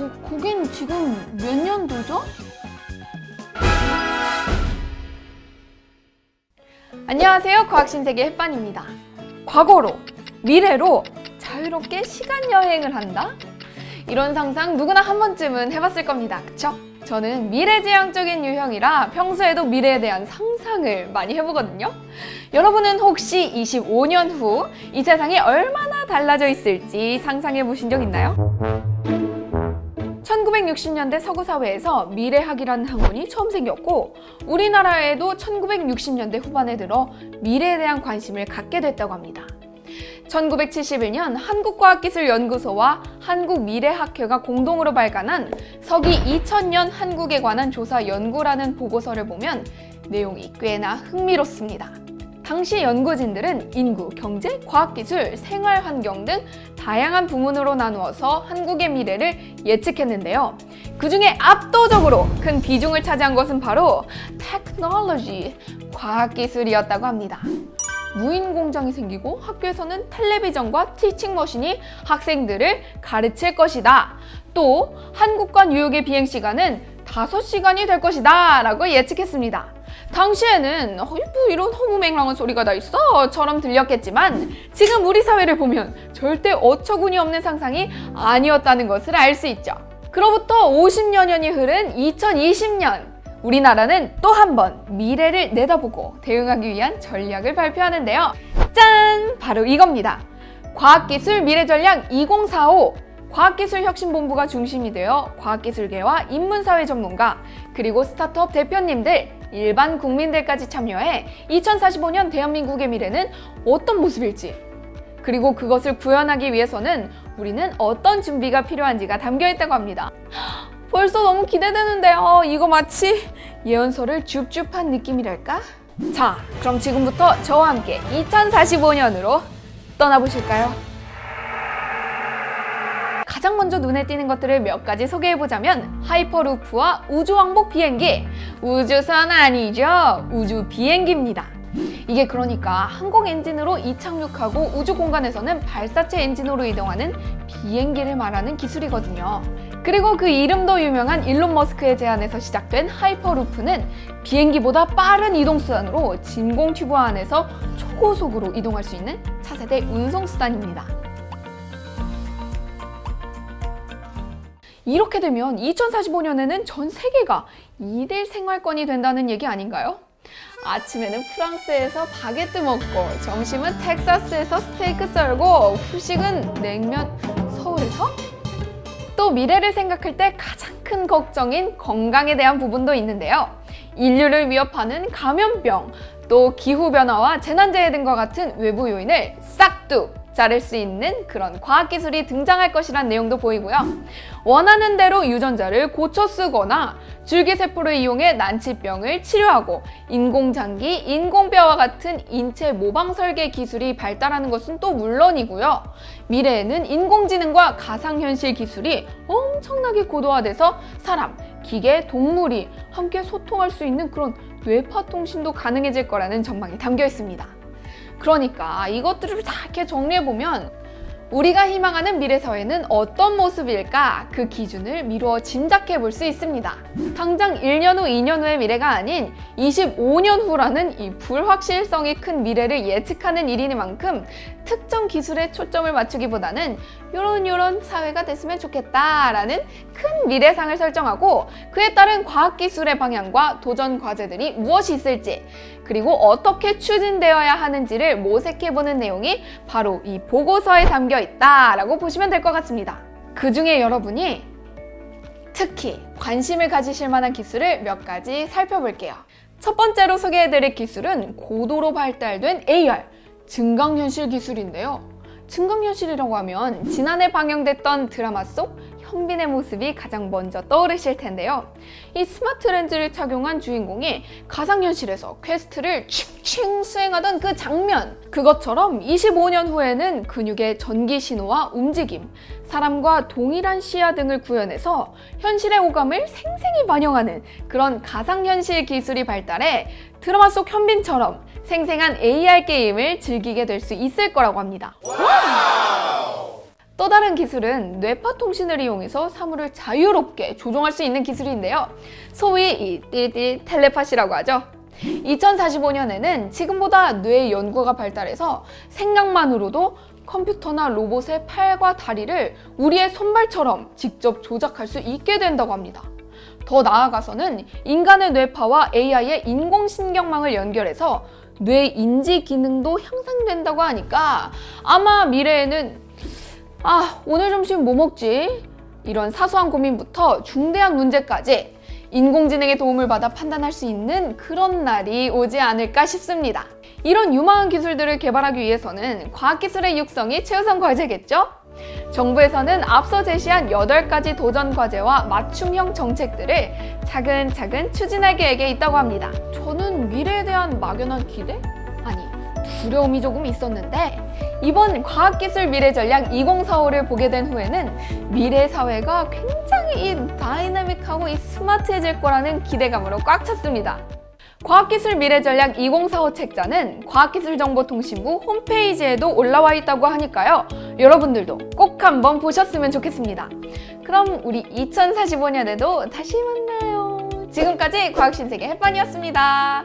거, 거긴 지금 몇 년도죠? 안녕하세요. 과학신세계 햇반입니다. 과거로, 미래로 자유롭게 시간 여행을 한다? 이런 상상 누구나 한 번쯤은 해봤을 겁니다. 그쵸? 저는 미래지향적인 유형이라 평소에도 미래에 대한 상상을 많이 해보거든요. 여러분은 혹시 25년 후 이 세상이 얼마나 달라져 있을지 상상해 보신 적 있나요? 1960년대 서구 사회에서 미래학이라는 학문이 처음 생겼고 우리나라에도 1960년대 후반에 들어 미래에 대한 관심을 갖게 됐다고 합니다. 1971년 한국과학기술연구소와 한국미래학회가 공동으로 발간한 서기 2000년 한국에 관한 조사 연구라는 보고서를 보면 내용이 꽤나 흥미롭습니다. 당시 연구진들은 인구, 경제, 과학기술, 생활환경 등 다양한 부문으로 나누어서 한국의 미래를 예측했는데요. 그 중에 압도적으로 큰 비중을 차지한 것은 바로 테크놀로지, 과학기술이었다고 합니다. 무인 공장이 생기고 학교에서는 텔레비전과 티칭 머신이 학생들을 가르칠 것이다. 또 한국과 뉴욕의 비행 시간은 5시간이 될 것이다. 라고 예측했습니다. 당시에는 어, 뭐 이런 허무맹랑한 소리가 다 있어 처럼 들렸겠지만 지금 우리 사회를 보면 절대 어처구니 없는 상상이 아니었다는 것을 알 수 있죠. 그로부터 50여 년이 흐른 2020년 우리나라는 또 한 번 미래를 내다보고 대응하기 위한 전략을 발표하는데요. 짠! 바로 이겁니다. 과학기술 미래전략 2045 과학기술혁신본부가 중심이 되어 과학기술계와 인문사회 전문가 그리고 스타트업 대표님들 일반 국민들까지 참여해 2045년 대한민국의 미래는 어떤 모습일지 그리고 그것을 구현하기 위해서는 우리는 어떤 준비가 필요한지가 담겨 있다고 합니다. 벌써 너무 기대되는데요. 이거 마치 예언서를 줍줍한 느낌이랄까? 자, 그럼 지금부터 저와 함께 2045년으로 떠나보실까요? 가장 먼저 눈에 띄는 것들을 몇 가지 소개해보자면 하이퍼루프와 우주왕복 비행기. 우주선 아니죠? 우주 비행기입니다. 이게 그러니까 항공 엔진으로 이착륙하고 우주 공간에서는 발사체 엔진으로 이동하는 비행기를 말하는 기술이거든요. 그리고 그 이름도 유명한 일론 머스크의 제안에서 시작된 하이퍼루프는 비행기보다 빠른 이동수단으로 진공 튜브 안에서 초고속으로 이동할 수 있는 차세대 운송수단입니다 이렇게 되면 2045년에는 전 세계가 2대 생활권이 된다는 얘기 아닌가요? 아침에는 프랑스에서 바게트 먹고 점심은 텍사스에서 스테이크 썰고 후식은 냉면 서울에서? 또 미래를 생각할 때 가장 큰 걱정인 건강에 대한 부분도 있는데요. 인류를 위협하는 감염병, 또 기후변화와 재난재해 등과 같은 외부 요인을 싹둑 자를 수 있는 그런 과학기술이 등장할 것이란 내용도 보이고요. 원하는 대로 유전자를 고쳐 쓰거나 줄기세포를 이용해 난치병을 치료하고 인공장기, 인공뼈와 같은 인체 모방 설계 기술이 발달하는 것은 또 물론이고요. 미래에는 인공지능과 가상현실 기술이 엄청나게 고도화돼서 사람, 기계, 동물이 함께 소통할 수 있는 그런 뇌파 통신도 가능해질 거라는 전망이 담겨 있습니다. 그러니까 이것들을 다 이렇게 정리해보면 우리가 희망하는 미래 사회는 어떤 모습일까 그 기준을 미루어 짐작해 볼 수 있습니다. 당장 1년 후, 2년 후의 미래가 아닌 25년 후라는 이 불확실성이 큰 미래를 예측하는 일이니만큼 특정 기술에 초점을 맞추기보다는 요런 요런 사회가 됐으면 좋겠다라는 큰 미래상을 설정하고 그에 따른 과학기술의 방향과 도전 과제들이 무엇이 있을지 그리고 어떻게 추진되어야 하는지를 모색해보는 내용이 바로 이 보고서에 담겨 있다라고 보시면 될 것 같습니다. 그 중에 여러분이 특히 관심을 가지실 만한 기술을 몇 가지 살펴볼게요. 첫 번째로 소개해드릴 기술은 고도로 발달된 AR, 증강현실 기술인데요. 증강현실이라고 하면 지난해 방영됐던 드라마 속 현빈의 모습이 가장 먼저 떠오르실 텐데요. 이 스마트 렌즈를 착용한 주인공이 가상현실에서 퀘스트를 칭칭 수행하던 그 장면. 그것처럼 25년 후에는 근육의 전기 신호와 움직임, 사람과 동일한 시야 등을 구현해서 현실의 오감을 생생히 반영하는 그런 가상현실 기술이 발달해 드라마 속 현빈처럼 생생한 AR 게임을 즐기게 될 수 있을 거라고 합니다. 또 다른 기술은 뇌파 통신을 이용해서 사물을 자유롭게 조종할 수 있는 기술인데요. 소위 이 띠띠 텔레파시라고 하죠. 2045년에는 지금보다 뇌 연구가 발달해서 생각만으로도 컴퓨터나 로봇의 팔과 다리를 우리의 손발처럼 직접 조작할 수 있게 된다고 합니다. 더 나아가서는 인간의 뇌파와 AI의 인공신경망을 연결해서 뇌 인지 기능도 향상된다고 하니까 아마 미래에는 아, 오늘 점심 뭐 먹지? 이런 사소한 고민부터 중대한 문제까지 인공지능의 도움을 받아 판단할 수 있는 그런 날이 오지 않을까 싶습니다. 이런 유망한 기술들을 개발하기 위해서는 과학기술의 육성이 최우선 과제겠죠? 정부에서는 앞서 제시한 8가지 도전 과제와 맞춤형 정책들을 차근차근 추진할 계획에 있다고 합니다. 저는 미래에 대한 막연한 기대? 아니, 두려움이 조금 있었는데 이번 과학기술 미래 전략 2045를 보게 된 후에는 미래 사회가 굉장히 이 다이나믹하고 이 스마트해질 거라는 기대감으로 꽉 찼습니다. 과학기술 미래전략 2045 책자는 과학기술정보통신부 홈페이지에도 올라와 있다고 하니까요. 여러분들도 꼭 한번 보셨으면 좋겠습니다. 그럼 우리 2045년에도 다시 만나요. 지금까지 과학신세계 햇반이었습니다.